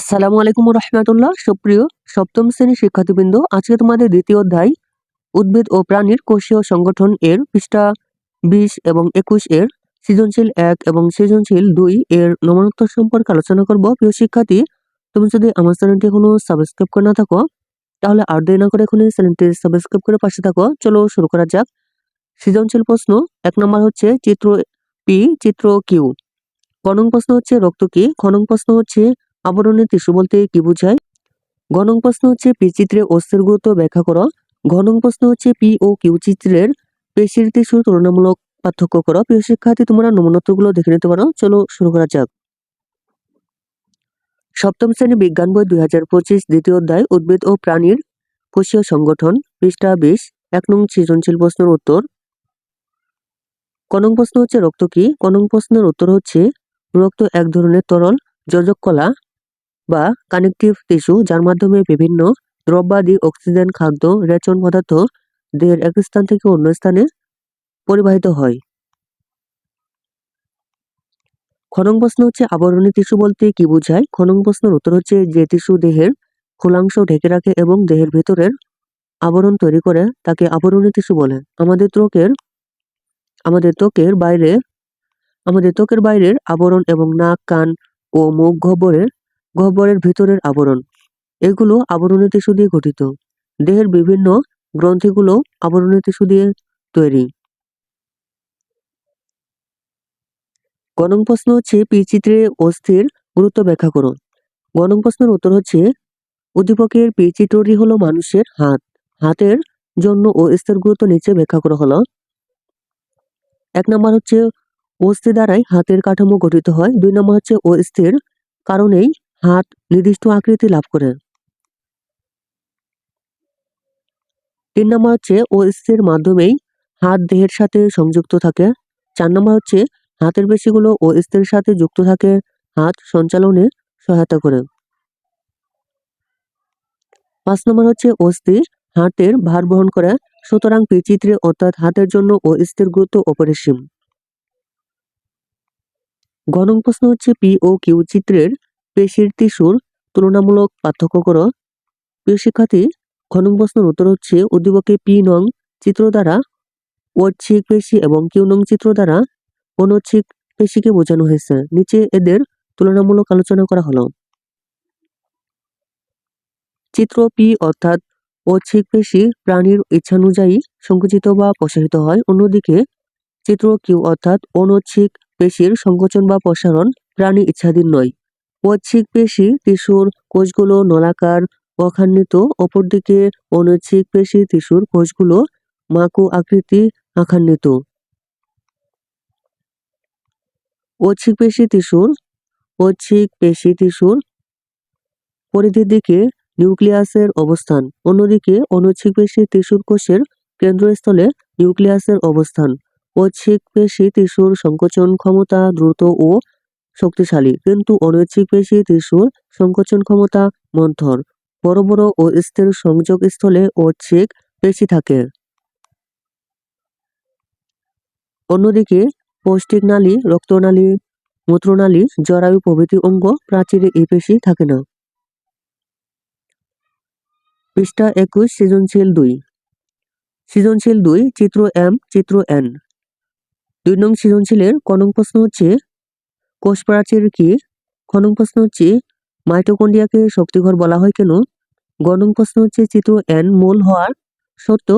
আসসালামু আলাইকুম রহমতুল্লাহ সুপ্রিয় সপ্তম শ্রেণির শিক্ষার্থীবৃন্দ, আজকে তোমাদের দ্বিতীয় অধ্যায় উদ্ভিদ ও প্রাণীর কোষীয় সংগঠন এর পৃষ্ঠা বিশ এবং একুশ এর সৃজনশীল এক এবং সৃজনশীল দুই এর নমনোত্তর সম্পর্কে আলোচনা করব। প্রিয় শিক্ষার্থী, তুমি যদি আমার চ্যানেলটি এখনও সাবস্ক্রাইব করে না থাকো, তাহলে আর দেরি না করে এখনই চ্যানেলটি সাবস্ক্রাইব করে পাশে থাকো। চলো শুরু করা যাক। সৃজনশীল প্রশ্ন, এক নম্বর হচ্ছে চিত্র পি, চিত্র কিউ। গণং প্রশ্ন হচ্ছে রক্ত কি? খনং প্রশ্ন হচ্ছে আবরণের টিস্যু বলতে কি বোঝায়? গণং প্রশ্ন হচ্ছে পি চিত্রে অস্থির গুরুত্ব ব্যাখ্যা করো। ঘনং প্রশ্ন হচ্ছে পি ও কিউ চিত্রের পেশির টিস্যুর তুলনামূলক পার্থক্য করো। প্রিয় শিক্ষার্থী, তোমরা নমুনত্বগুলো দেখে নিতে পারো। চলো শুরু করা যাক। সপ্তম শ্রেণি বিজ্ঞান বই দুই হাজার পঁচিশ, দ্বিতীয় অধ্যায়, উদ্ভিদ ও প্রাণীর কোষীয় সংগঠন, পৃষ্ঠা বিশ, এক নং সৃজনশীল প্রশ্নের উত্তর। কনং প্রশ্ন হচ্ছে রক্ত কি? কনং প্রশ্নের উত্তর হচ্ছে রক্ত এক ধরনের তরল যোজক কলা বা কানেকটিভ টিস্যু যার মাধ্যমে বিভিন্ন দ্রব্যাদি অক্সিজেন খাদ্য, রেচন পদার্থ দেহের এক স্থান থেকে অন্য স্থানে পরিবাহিত হয়। খনং প্রশ্ন হচ্ছে আবরণী টিস্যু বলতে কি বোঝায়? খনং প্রশ্নের উত্তর হচ্ছে যে টিস্যু দেহের খোলাংশ ঢেকে রাখে এবং দেহের ভেতরের আবরণ তৈরি করে তাকে আবরণী টিস্যু বলে। আমাদের ত্বকের আমাদের ত্বকের বাইরে, আমাদের ত্বকের বাইরের আবরণ এবং নাক, কান ও মুখ গহ্বরের গহ্বরের ভিতরের আবরণ। এগুলো আবরণী টিস্যু দিয়ে গঠিত। দেহের বিভিন্ন গ্রন্থিগুলো আবরণী টিস্যু দিয়ে তৈরি। গণং প্রশ্ন হচ্ছে চিত্রে অস্থির গুরুত্ব ব্যাখ্যা করো গণং প্রশ্নের উত্তর হচ্ছে, উদ্দীপকের পি চিত্রটি হলো মানুষের হাত। হাতের জন্য ও স্থির গুরুত্ব নিচে ব্যাখ্যা করা হলো। এক নম্বর হচ্ছে অস্থি দ্বারাই হাতের কাঠামো গঠিত হয়। দুই নম্বর হচ্ছে, অস্থির কারণেই হাত নির্দিষ্ট আকৃতি লাভ করে। তিন নম্বর হচ্ছে ও অস্থির মাধ্যমেই হাত দেহের সাথে সংযুক্ত থাকে। চার নম্বর হচ্ছে হাতের পেশিগুলো অস্থির সাথে যুক্ত থাকে। হাত সঞ্চালনে সহায়তা করে। পাঁচ নম্বর হচ্ছে অস্থি হাতের ভার বহন করে। সুতরাং পিচিত্রে অর্থাৎ হাতের জন্য অস্থির গুরুত্ব অপরিসীম। গণং প্রশ্ন হচ্ছে পি ও কিউ চিত্রের পেশির টিস্যুর তুলনামূলক পার্থক্য করো। প্রিয় শিক্ষার্থী ঘনং প্রশ্নের উত্তর হচ্ছে উদ্দীপকে পি নং চিত্র দ্বারা ঐচ্ছিক পেশি এবং কিউ নং চিত্র দ্বারা অনৈচ্ছিক পেশিকে বোঝানো হয়েছে। নিচে এদের তুলনামূলক আলোচনা করা হলো। চিত্র পি অর্থাৎ ঐচ্ছিক পেশি প্রাণীর ইচ্ছানুযায়ী সংকুচিত বা প্রসারিত হয়। অন্যদিকে চিত্র কিউ অর্থাৎ অনৈচ্ছিক পেশির সংকোচন বা প্রসারণ প্রাণী ইচ্ছাধীন নয়। ঐচ্ছিক পেশি টিস্যুর কোষগুলো নলাকার অখান্বিত অপরদিকে অনৈচ্ছিক পেশি টিস্যুর কোষগুলো মাকু আকৃতি আখান্বিত ঐচ্ছিক পেশি টিস্যুর, ঐচ্ছিক পেশি টিস্যুর পরিধির দিকে নিউক্লিয়াসের অবস্থান, অন্যদিকে অনৈচ্ছিক পেশি টিস্যুর কোষের কেন্দ্রস্থলে নিউক্লিয়াসের অবস্থান। ঐচ্ছিক পেশি টিস্যুর সংকোচন ক্ষমতা দ্রুত ও শক্তিশালী, কিন্তু অনৈচ্ছিক পেশি টিস্যুর সংকোচন ক্ষমতা মন্থর। বড় বড় ও স্থির সংযোগ স্থলে ঐচ্ছিক পেশি থাকে। অন্যদিকে পৌষ্টিক নালী, রক্তনালী, মূত্রনালী, জরায়ু প্রভৃতি অঙ্গ প্রাচীরে এই পেশি থাকে না। পৃষ্ঠা একুশ, সৃজনশীল দুই। সৃজনশীল দুই, চিত্র এম, চিত্র এন। দুই নং সৃজনশীলের কনং প্রশ্ন হচ্ছে কোষ প্রাচীর কি? খনং প্রশ্ন হচ্ছে, মাইটোকন্ডিয়াকে শক্তিঘর বলা হয় কেন? গণং প্রশ্ন হচ্ছে, চিত্র এন মূল হওয়ার সত্য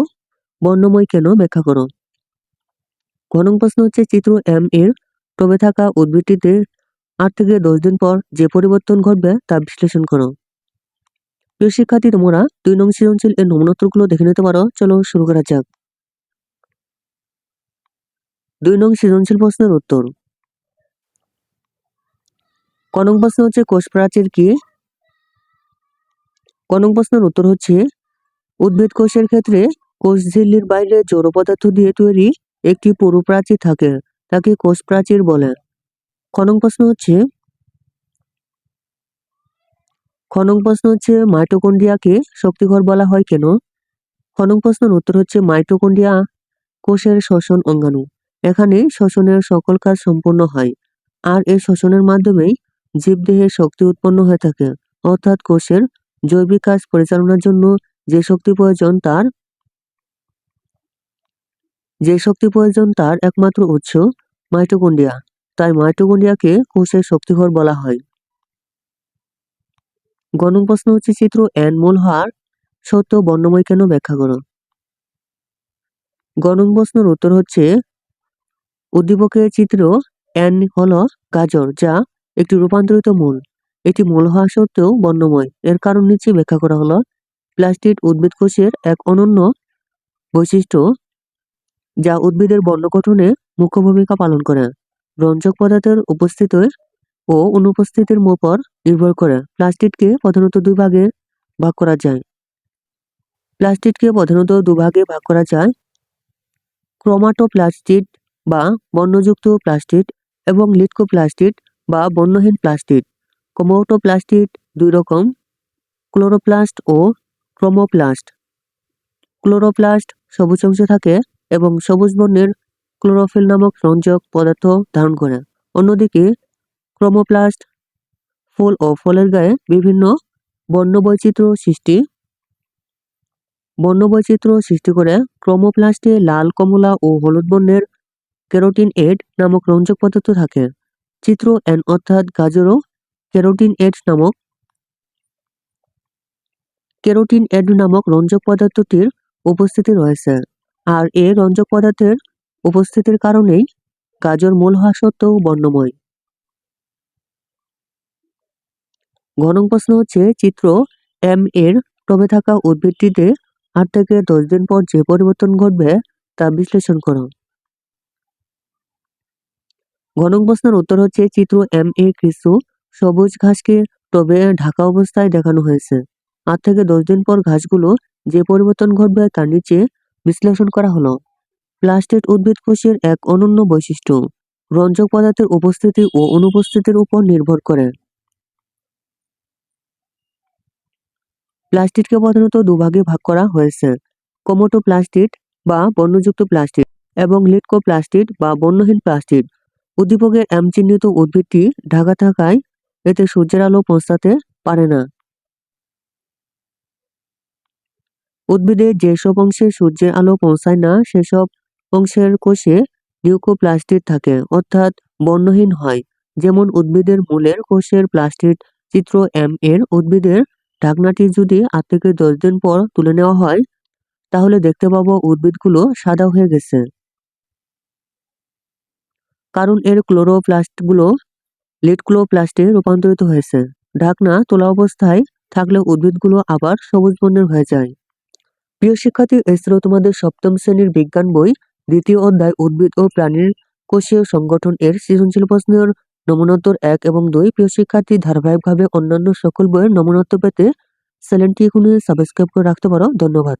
বর্ণময় কেন? ব্যাখ্যা করো। ঘনং প্রশ্ন হচ্ছে, চিত্র এম এর টবে থাকা উদ্ভিদটিতে আট থেকে দশ দিন পর যে পরিবর্তন ঘটবে তা বিশ্লেষণ করো। প্রিয় শিক্ষার্থী, তোমরা দুই নং সৃজনশীল এর নমুনত্রগুলো দেখে নিতে পারো। চলো শুরু করা যাক। দুই নং সৃজনশীল প্রশ্নের উত্তর। কনক প্রশ্ন হচ্ছে কোষ প্রাচীর কি? কনক প্রশ্নের উত্তর হচ্ছে, উদ্ভিদ কোষের ক্ষেত্রে কোষ ঝিল্লির বাইরে জড় পদার্থ দিয়ে তৈরি একটি পুরু প্রাচীর থাকে, তাকে কোষ প্রাচীর বলে। খনং প্রশ্ন হচ্ছে খনং প্রশ্ন হচ্ছে মাইটোকন্ডিয়াকে শক্তিঘর বলা হয় কেন? খনং প্রশ্নের উত্তর হচ্ছে মাইটোকন্ডিয়া কোষের শ্বসন অঙ্গাণু। এখানে শ্বসনের সকল কাজ সম্পূর্ণ হয়, আর এই শ্বসনের মাধ্যমেই জীবদেহে শক্তি উৎপন্ন হয়ে থাকে। অর্থাৎ কোষের জৈবিক কাজ পরিচালনার জন্য যে শক্তি প্রয়োজন তার যে শক্তি প্রয়োজন তার একমাত্র উৎস মাইটোকন্ড্রিয়া। তাই মাইটোকন্ড্রিয়াকে কোষের শক্তিঘর বলা হয়। গণক প্রশ্ন হচ্ছে চিত্র এন মূল হওয়ার সত্য বর্ণময় কেন ব্যাখ্যা করো? গণক প্রশ্নের উত্তর হচ্ছে, উদ্দীপকের চিত্র এন হল গাজর, যা একটি রূপান্তরিত মূল। এটি মূল হওয়া সত্ত্বেও বর্ণময়। এর কারণ নিচে ব্যাখ্যা করা হলো, প্লাস্টিড উদ্ভিদ কোষের এক অনন্য বৈশিষ্ট্য যা উদ্ভিদের বর্ণ গঠনে মুখ্য ভূমিকা পালন করে। রঞ্জক পদার্থের উপস্থিতি ও অনুপস্থিতির উপর নির্ভর করে। প্লাস্টিডকে প্রধানত দুই ভাগে ভাগ করা যায়। প্লাস্টিডকে প্রধানত দুভাগে ভাগ করা যায়। ক্রোমাটো ক্রোমাটোপ্লাস্টিড বা বর্ণযুক্ত প্লাস্টিড এবং লিটকো লিটকোপ্লাস্টিড বা বর্ণহীন প্লাস্টিড। ক্রোমাটোপ্লাস্টিড দুই রকম, ক্লোরোপ্লাস্ট ও ক্রোমোপ্লাস্ট। ক্লোরোপ্লাস্ট সবুজ অংশে থাকে এবং সবুজ বর্ণের ক্লোরোফিল নামক রঞ্জক পদার্থ ধারণ করে। অন্যদিকে, ক্রোমোপ্লাস্ট ফুল ও ফলের গায়ে বিভিন্ন বর্ণবৈচিত্র্য সৃষ্টি। বর্ণবৈচিত্র্য সৃষ্টি করে ক্রোমোপ্লাস্টে লাল, কমলা ও হলুদ বর্ণের ক্যারোটিন এড নামক রঞ্জক পদার্থ থাকে। চিত্র এন অর্থাৎ গাজরও ক্যারোটিন এড নামক ক্যারোটিন এড নামক রঞ্জক পদার্থটির উপস্থিতি রয়েছে। আর এ রঞ্জক পদার্থের উপস্থিতির কারণেই গাজর মূল হওয়া সত্ত্বেও বর্ণময়। ঘনক প্রশ্ন হচ্ছে, চিত্র এম এর টবে থাকা উদ্ভিদটিতে আট থেকে দশ দিন পর যে পরিবর্তন ঘটবে তা বিশ্লেষণ করো। ঘনক প্রশ্নের উত্তর হচ্ছে, চিত্র এম এ কিছু সবুজ ঘাসকে টবে ঢাকা অবস্থায় দেখানো হয়েছে। আট থেকে দশ দিন পর ঘাসগুলো যে পরিবর্তন ঘটবে তার নিচে বিশ্লেষণ করা হলো। প্লাস্টিক উদ্ভিদ কোষের এক অনন্য বৈশিষ্ট্য, রঞ্জক পদার্থের উপস্থিতি ও অনুপস্থিতির উপর নির্ভর করে। প্লাস্টিককে প্রধানত দুভাগে ভাগ করা হয়েছে কমোটো প্লাস্টিক বা বর্ণযুক্ত প্লাস্টিক এবং লিটকো প্লাস্টিক বা বর্ণহীন প্লাস্টিক উদ্দীপকের এম চিহ্নিত উদ্ভিদটি ঢাকা থাকায় এতে সূর্যের আলো পৌঁছাতে পারে না। উদ্ভিদের যেসব অংশে সূর্যের আলো পৌঁছায় না, সেসব অংশের কোষে লিউকোপ্লাস্টিড থাকে, অর্থাৎ বর্ণহীন হয়। যেমন উদ্ভিদের মূলের কোষের প্লাস্টিড চিত্র এম এর উদ্ভিদের ঢাকনাটি যদি আট থেকে দশ দিন পর তুলে নেওয়া হয়, তাহলে দেখতে পাবো উদ্ভিদগুলো সাদা হয়ে গেছে। কারণ এর ক্লোরোপ্লাস্টগুলো লিডক্লোপ্লাস্টে রূপান্তরিত হয়েছে। ঢাকনা তোলা অবস্থায় থাকলে উদ্ভিদগুলো আবার সবুজ বর্ণের হয়ে যায়। প্রিয় শিক্ষার্থী ছিল তোমাদের সপ্তম শ্রেণির বিজ্ঞান বই। দ্বিতীয় অধ্যায়, উদ্ভিদ ও প্রাণীর কোষীয় সংগঠন এর সৃজনশীল প্রশ্নের নমুনোত্তর এক এবং দুই। প্রিয় শিক্ষার্থী, ধারাবাহিকভাবে অন্যান্য সকল বইয়ের নমুনোত্তর পেতে চ্যানেলটি এখনই সাবস্ক্রাইব করে রাখতে পারো। ধন্যবাদ।